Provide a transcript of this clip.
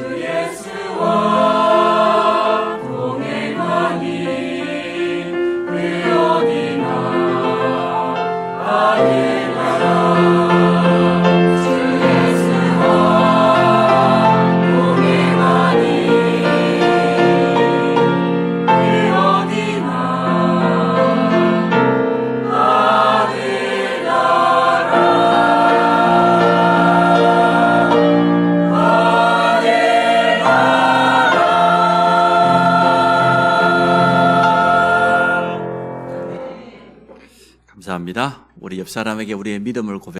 주 예수와 감사합니다. 우리 옆 사람에게 우리의 믿음을 고백